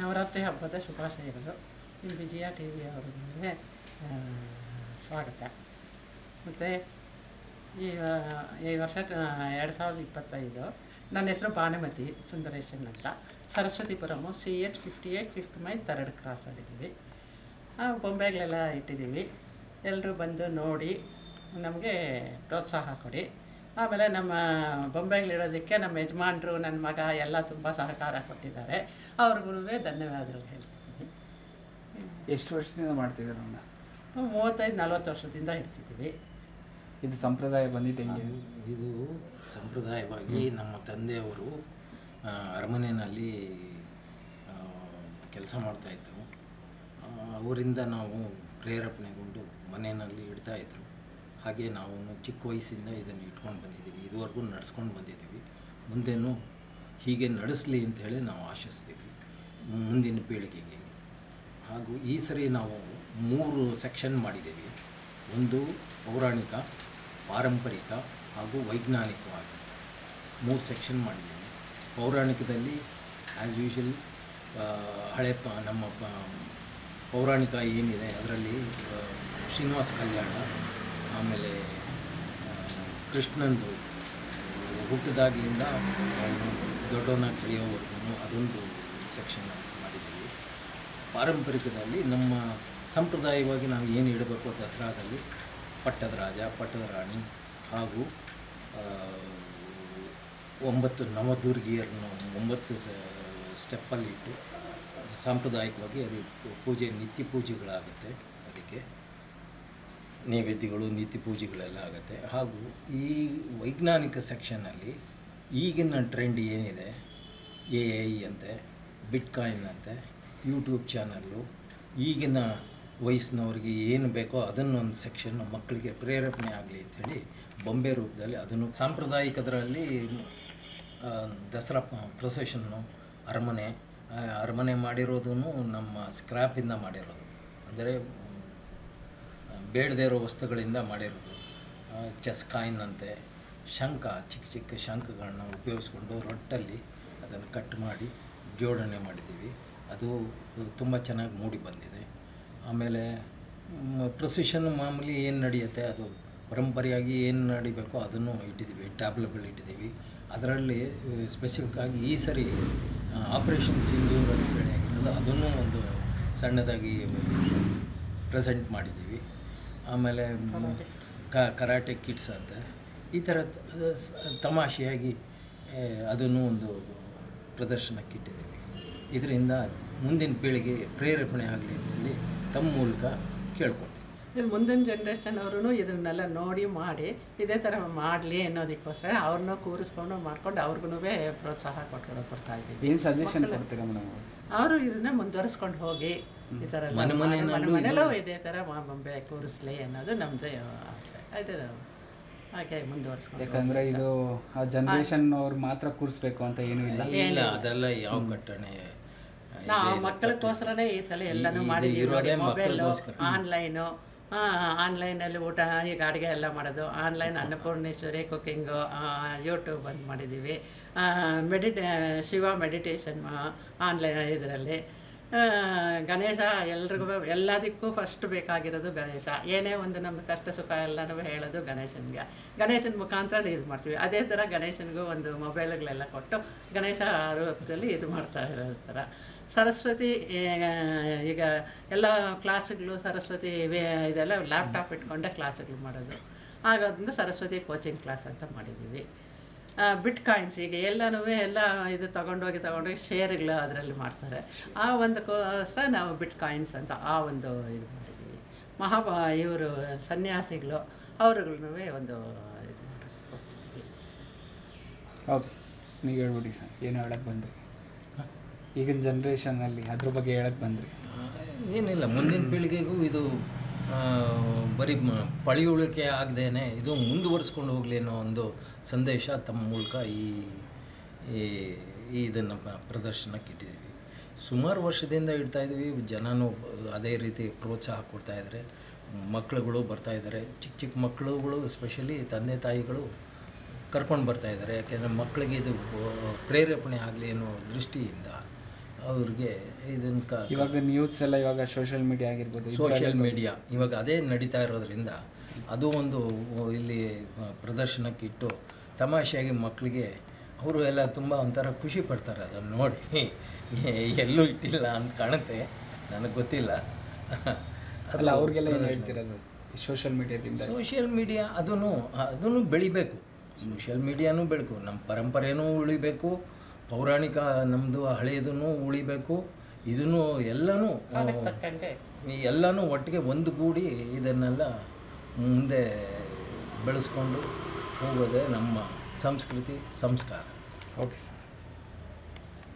ನವರಾತ್ರಿ ಹಬ್ಬದ ಶುಭಾಶಯಗಳು ನಿಮ್ಮ ವಿಜಯ ಟಿ ವಿ ಅವರಿಗೆ ಸ್ವಾಗತ. ಮತ್ತು ಈ ಈ ವರ್ಷ ಎರಡು ಸಾವಿರದ ಇಪ್ಪತ್ತೈದು, ನನ್ನ ಹೆಸರು ಭಾನುಮತಿ ಸುಂದರೇಶನ್ ಅಂತ. Saraswathipuram C H fifty eight fifth mile third ಕ್ರಾಸಲ್ಲಿದ್ದೀವಿ ಬೊಂಬೆಗಳೆಲ್ಲ ಇಟ್ಟಿದ್ದೀವಿ. ಎಲ್ಲರೂ ಬಂದು ನೋಡಿ ನಮಗೆ ಪ್ರೋತ್ಸಾಹ ಕೊಡಿ. ಆಮೇಲೆ ನಮ್ಮ ಬೊಂಬೆಗಳಿಡೋದಕ್ಕೆ ನಮ್ಮ ಯಜಮಾನರು ನನ್ನ ಮಗ ಎಲ್ಲ ತುಂಬ ಸಹಕಾರ ಕೊಟ್ಟಿದ್ದಾರೆ. ಅವ್ರಿಗೂ ಧನ್ಯವಾದಗಳು ಹೇಳ್ತಿದ್ದೀನಿ. ಎಷ್ಟು ವರ್ಷದಿಂದ ಮಾಡ್ತಿದ್ದೀರ ಅಣ್ಣ? ಮೂವತ್ತೈದು ನಲ್ವತ್ತು ವರ್ಷದಿಂದ ಇಡ್ತಿದ್ದೀವಿ. ಇದು ಸಂಪ್ರದಾಯ ಬಂದಿದೆ ಇದು ಸಂಪ್ರದಾಯವಾಗಿ ನಮ್ಮ ತಂದೆಯವರು ಅರಮನೆಯಲ್ಲಿ ಕೆಲಸ ಮಾಡ್ತಾಯಿದ್ರು ಅವರಿಂದ ನಾವು ಪ್ರೇರೇಪಣೆಗೊಂಡು ಮನೆಯಲ್ಲಿ ಇಡ್ತಾಯಿದ್ರು ಹಾಗೆ ನಾವು ಚಿಕ್ಕ ವಯಸ್ಸಿಂದ ಇದನ್ನು ಇಟ್ಕೊಂಡು ಬಂದಿದ್ದೀವಿ. ಇದುವರೆಗೂ ನಡೆಸ್ಕೊಂಡು ಬಂದಿದ್ದೀವಿ. ಮುಂದೇನು ಹೀಗೆ ನಡೆಸಲಿ ಅಂತ ಹೇಳಿ ನಾವು ಆಶಿಸ್ತೀವಿ. ಮುಂದಿನ ಪೀಳಿಗೆಗೆ. ಹಾಗೂ ಈ ಸರಿ ನಾವು ಮೂರು ಸೆಕ್ಷನ್ ಮಾಡಿದ್ದೀವಿ. ಒಂದು ಪೌರಾಣಿಕ, ಪಾರಂಪರಿಕ ಹಾಗೂ ವೈಜ್ಞಾನಿಕವಾಗಿ ಮೂರು ಸೆಕ್ಷನ್ ಮಾಡಿದ್ದೀವಿ. ಪೌರಾಣಿಕದಲ್ಲಿ ಆ್ಯಸ್ ಯೂಶಲ್ ಹಳೆ ಪ, ನಮ್ಮ ಪೌರಾಣಿಕ ಏನಿದೆ, ಅದರಲ್ಲಿ ಶ್ರೀನಿವಾಸ ಕಲ್ಯಾಣ ಆಮೇಲೆ ಕೃಷ್ಣಂದು ಹುಟ್ಟಿದಾಗಲಿಂದ ಅವನು ದೊಡ್ಡವನಾಗಿ ಬೆಳೆಯೋವರೆಗೂ ಅದೊಂದು ಸೆಕ್ಷನ್ ಮಾಡಿದ್ದೀವಿ. ಪಾರಂಪರಿಕದಲ್ಲಿ ನಮ್ಮ ಸಂಪ್ರದಾಯವಾಗಿ ನಾವು ಏನು ಇಡಬೇಕು ದಸರಾದಲ್ಲಿ, ಪಟ್ಟದ ರಾಜ, ಪಟ್ಟದ ರಾಣಿ ಹಾಗೂ ಒಂಬತ್ತು ನವದುರ್ಗಿಯರನ್ನು ಒಂಬತ್ತು ಸ್ಟೆಪ್ಪಲ್ಲಿ ಇಟ್ಟು ಸಾಂಪ್ರದಾಯಿಕವಾಗಿ ಅದು ಪೂಜೆ, ನಿತ್ಯ ಪೂಜೆಗಳಾಗುತ್ತೆ ಅದಕ್ಕೆ. ನೈವೇದ್ಯಗಳು, ನೀತಿ ಪೂಜೆಗಳೆಲ್ಲ ಆಗುತ್ತೆ. ಹಾಗೂ ಈ ವೈಜ್ಞಾನಿಕ ಸೆಕ್ಷನಲ್ಲಿ ಈಗಿನ ಟ್ರೆಂಡ್ ಏನಿದೆ ಎ ಐ ಅಂತೆ ಬಿಟ್ಕಾಯಿನ್ ಅಂತೆ ಯೂಟ್ಯೂಬ್ ಚಾನಲ್ಲು ಈಗಿನ ವಯಸ್ಸಿನವ್ರಿಗೆ ಏನು ಬೇಕೋ ಅದನ್ನೊಂದು ಸೆಕ್ಷನ್ ಮಕ್ಕಳಿಗೆ ಪ್ರೇರೇಪಣೆ ಆಗಲಿ ಅಂಥೇಳಿ ಬೊಂಬೆ ರೂಪದಲ್ಲಿ ಅದನ್ನು ಸಾಂಪ್ರದಾಯಿಕದರಲ್ಲಿ ದಸರಾ ಪ್ರೊಸೆಷನ್ನು ಅರಮನೆ ಅರಮನೆ ಮಾಡಿರೋದು ನಮ್ಮ ಸ್ಕ್ರ್ಯಾಪಿಂದ ಮಾಡಿರೋದು. ಅಂದರೆ ಬೇಡದೇ ಇರೋ ವಸ್ತುಗಳಿಂದ ಮಾಡಿರೋದು. ಚೆಸ್ ಕಾಯಿನ್ ಅಂತೆ, ಶಂಖ, ಚಿಕ್ಕ ಚಿಕ್ಕ ಶಂಖಗಳನ್ನ ಉಪಯೋಗಿಸ್ಕೊಂಡು ರೊಟ್ಟಲ್ಲಿ ಅದನ್ನು ಕಟ್ ಮಾಡಿ ಜೋಡಣೆ ಮಾಡಿದ್ದೀವಿ. ಅದು ತುಂಬ ಚೆನ್ನಾಗಿ ಮೂಡಿ ಬಂದಿದೆ. ಆಮೇಲೆ ಪ್ರೊಸಿಷನ್ ಮಾಮೂಲಿ ಏನು ನಡೆಯುತ್ತೆ, ಅದು ಪರಂಪರೆಯಾಗಿ ಏನು ನಡಿಬೇಕೋ ಅದನ್ನು ಇಟ್ಟಿದ್ದೀವಿ ಟ್ಯಾಬ್ಲೆಟ್ಗಳು ಇಟ್ಟಿದ್ದೀವಿ. ಅದರಲ್ಲಿ ಸ್ಪೆಸಿಫಿಕ್ ಆಗಿ ಈ ಸರಿ ಆಪರೇಷನ್ ಸಿಂಧೂರ್ ಅಂತ ಹೇಳಿ ಅದನ್ನು ಒಂದು ಸಣ್ಣದಾಗಿ ಪ್ರೆಸೆಂಟ್ ಮಾಡಿದ್ದೀವಿ. ಆಮೇಲೆ ಕ ಕರಾಟೆ ಕಿಟ್ಸ್ ಅಂತ. ಈ ಥರ ತಮಾಷೆಯಾಗಿ ಅದನ್ನು ಒಂದು ಪ್ರದರ್ಶನಕ್ಕೆ ಇಟ್ಟಿದ್ದೀವಿ. ಇದರಿಂದ ಮುಂದಿನ ಪೀಳಿಗೆ ಪ್ರೇರೇಪಣೆ ಆಗಲಿ ಅಂತೇಳಿ ತಮ್ಮ ಮೂಲಕ ಕೇಳ್ಕೊಳ್ತೀವಿ ಇದು ಮುಂದಿನ ಜನ್ರೇಷನ್ ಅವರು ಇದನ್ನೆಲ್ಲ ನೋಡಿ ಮಾಡಿ ಇದೇ ಥರ ಮಾಡಲಿ ಅನ್ನೋದಕ್ಕೋಸ್ಕರ ಅವ್ರನ್ನೂ ಕೂರಿಸ್ಕೊಂಡು ಮಾಡ್ಕೊಂಡು ಅವ್ರಿಗೂ ಪ್ರೋತ್ಸಾಹ ಕೊಟ್ಕೊಂಡು ಬರ್ತಾ ಇದ್ದೀವಿ. ಏನು ಸಜೆಷನ್ ಕೊಡ್ತೀರಾ ಮೇಡಮ್ ಅವರು ಇದನ್ನ ಮುಂದುವರಿಸ್ಕೊಂಡು ಹೋಗಿ ಈ ಥರ ಮನೆ ಮನೆಯಲ್ಲೂ ಮನೆ ಇದೇ ಥರ ಬೊಂಬೆ ಕೂರಿಸ್ಲಿ ಅನ್ನೋದು ನಮ್ಮದೇ ಆಸೆ ಇದು ಹಾಗೆ ಮುಂದುವರಿಸ್ಕೊಂಡು ಯಾಕಂದ್ರೆ ಇದು ಆ ಜನರೇಷನ್ ಅವ್ರು ಮಾತ್ರ ಕೂರಿಸ್ಬೇಕು ಅಂತ ಏನು ಇಲ್ಲ. ಇಲ್ಲ ಅದೆಲ್ಲ ಯಾವ ಕಟ್ಟಣೆ ನಾವು ಮಕ್ಕಳಿಗೋಸ್ಕರನೇ ಈ ಸಲ ಎಲ್ಲಾನು ಮಾಡಿದ್ದೀವಿ ಮೊಬೈಲು. ಆನ್ಲೈನು ಆನ್ಲೈನಲ್ಲಿ ಊಟ ಈಗ ಅಡುಗೆ ಎಲ್ಲ ಮಾಡೋದು. ಆನ್ಲೈನ್ ಅನ್ನಪೂರ್ಣೇಶ್ವರಿ ಕುಕ್ಕಿಂಗು ಯೂಟ್ಯೂಬ್ ಅಂತ ಮಾಡಿದ್ದೀವಿ. ಮೆಡಿಟೇ ಶಿವ ಮೆಡಿಟೇಷನ್ ಆನ್ಲೈನ್ ಇದರಲ್ಲಿ. ಗಣೇಶ ಎಲ್ರಿಗೂ ಎಲ್ಲದಕ್ಕೂ ಫಸ್ಟ್ ಬೇಕಾಗಿರೋದು ಗಣೇಶ. ಏನೇ ಒಂದು ನಮ್ಮ ಕಷ್ಟ ಸುಖ ಎಲ್ಲನೂ ಹೇಳೋದು ಗಣೇಶನಿಗೆ. ಗಣೇಶನ ಮುಖಾಂತರ ಇದು ಮಾಡ್ತೀವಿ. ಅದೇ ಥರ ಗಣೇಶನಿಗೂ ಒಂದು ಮೊಬೈಲ್ಗಳೆಲ್ಲ ಕೊಟ್ಟು ಗಣೇಶ ರೂಪದಲ್ಲಿ ಇದು ಮಾಡ್ತಾ ಇರೋ ಥರ. ಸರಸ್ವತಿ ಈಗ ಎಲ್ಲ ಕ್ಲಾಸ್ಗಳು ಸರಸ್ವತಿ ಇದೆಲ್ಲ ಲ್ಯಾಪ್ಟಾಪ್ ಇಟ್ಕೊಂಡೆ ಕ್ಲಾಸ್ಗಳು ಮಾಡೋದು. ಆಗ ಅದೊಂದು ಸರಸ್ವತಿ ಕೋಚಿಂಗ್ ಕ್ಲಾಸ್ ಅಂತ ಮಾಡಿದ್ದೀವಿ. ಬಿಟ್ ಕಾಯಿನ್ಸ್ ಈಗ ಎಲ್ಲನೂ ಎಲ್ಲ ಇದು ತಗೊಂಡೋಗಿ ತಗೊಂಡೋಗಿ ಶೇರ್ಗಳು ಅದರಲ್ಲಿ ಮಾಡ್ತಾರೆ. ಆ ಒಂದು ಕೋಸ್ಕರ ನಾವು ಬಿಟ್ ಕಾಯಿನ್ಸ್ ಅಂತ ಆ ಒಂದು ಇದು ಮಾಡಿದ್ದೀವಿ. ಮಹಾ ಇವರು ಸನ್ಯಾಸಿಗಳು ಅವ್ರುಗಳನ್ನೂ ಒಂದು ಇದು ಮಾಡಿ ಓಕೆ ನೀವು ಹೇಳ್ಬಿಡಿ ಸರ್ ಏನು ಹೇಳಕ್ಕೆ ಬಂದ್ರಿ? ಈಗಿನ ಜನ್ರೇಷನಲ್ಲಿ ಅದ್ರ ಬಗ್ಗೆ ಹೇಳಕ್ಕೆ ಬಂದ್ರಿ? ಏನಿಲ್ಲ ಮುಂದಿನ ಪೀಳಿಗೆಗೂ ಇದು ಬರೀ ಪಳಿಯುಳಿಕೆ ಆಗದೇನೆ ಇದು ಮುಂದುವರಿಸ್ಕೊಂಡು ಹೋಗಲಿ ಅನ್ನೋ ಒಂದು ಸಂದೇಶ ತಮ್ಮ ಮೂಲಕ ಈ, ಈ- ಇದನ್ನು ಪ್ರದರ್ಶನಕ್ಕೆ ಇಟ್ಟಿದ್ದೀವಿ. ಸುಮಾರು ವರ್ಷದಿಂದ ಇಡ್ತಾ ಇದ್ದೀವಿ. ಜನನೂ ಅದೇ ರೀತಿ ಪ್ರೋತ್ಸಾಹ ಕೊಡ್ತಾ ಇದ್ದಾರೆ. ಮಕ್ಕಳುಗಳು ಬರ್ತಾ ಇದ್ದಾರೆ. ಚಿಕ್ಕ ಚಿಕ್ಕ ಮಕ್ಕಳುಗಳು ಸ್ಪೆಷಲಿ ತಂದೆ ತಾಯಿಗಳು ಕರ್ಕೊಂಡು ಬರ್ತಾ ಇದ್ದಾರೆ. ಯಾಕೆಂದರೆ ಮಕ್ಕಳಿಗೆ ಇದು ಪ್ರೇರೇಪಣೆ ಆಗಲಿ ಅನ್ನೋ ದೃಷ್ಟಿಯಿಂದ ಅವ್ರಿಗೆ ಇದನ್ನು ಇವಾಗ ನ್ಯೂಸ್ ಎಲ್ಲ ಇವಾಗ ಸೋಷಿಯಲ್ ಮೀಡಿಯಾ ಆಗಿರ್ಬೋದು ಸೋಷಿಯಲ್ ಮೀಡಿಯಾ ಇವಾಗ ಅದೇ ನಡೀತಾ ಇರೋದ್ರಿಂದ ಅದು ಒಂದು ಇಲ್ಲಿ ಪ್ರದರ್ಶನಕ್ಕೆ ಇಟ್ಟು ತಮಾಷೆಯಾಗಿ ಮಕ್ಕಳಿಗೆ ಅವರು ಎಲ್ಲ ತುಂಬ ಒಂಥರ ಖುಷಿ ಪಡ್ತಾರೆ ಅದನ್ನು ನೋಡಿ. ಎಲ್ಲೂ ಇಟ್ಟಿಲ್ಲ ಅಂತ ಕಾಣುತ್ತೆ. ನನಗೆ ಗೊತ್ತಿಲ್ಲ. ಅಲ್ಲ ಅವ್ರಿಗೆಲ್ಲ ಏನು ಹೇಳ್ತಿರೋದು ಸೋಷಿಯಲ್ ಮೀಡಿಯಾದಿಂದ ಸೋಷಿಯಲ್ ಮೀಡಿಯಾ ಅದನ್ನು ಅದನ್ನು ಬೆಳಿಬೇಕು. ಸೋಷಿಯಲ್ ಮೀಡಿಯಾನೂ ಬೆಳಕು. ನಮ್ಮ ಪರಂಪರೆಯೂ ಉಳಿಬೇಕು. ಪೌರಾಣಿಕ ನಮ್ಮದು ಹಳೆಯದನ್ನು ಉಳಿಬೇಕು. ಇದನ್ನು ಎಲ್ಲನೂ ಈ ಎಲ್ಲನೂ ಒಟ್ಟಿಗೆ ಒಂದುಗೂಡಿ ಇದನ್ನೆಲ್ಲ ಮುಂದೆ ಬೆಳೆಸ್ಕೊಂಡು ಹೋಗೋದೇ ನಮ್ಮ ಸಂಸ್ಕೃತಿ ಸಂಸ್ಕಾರ. Okay sir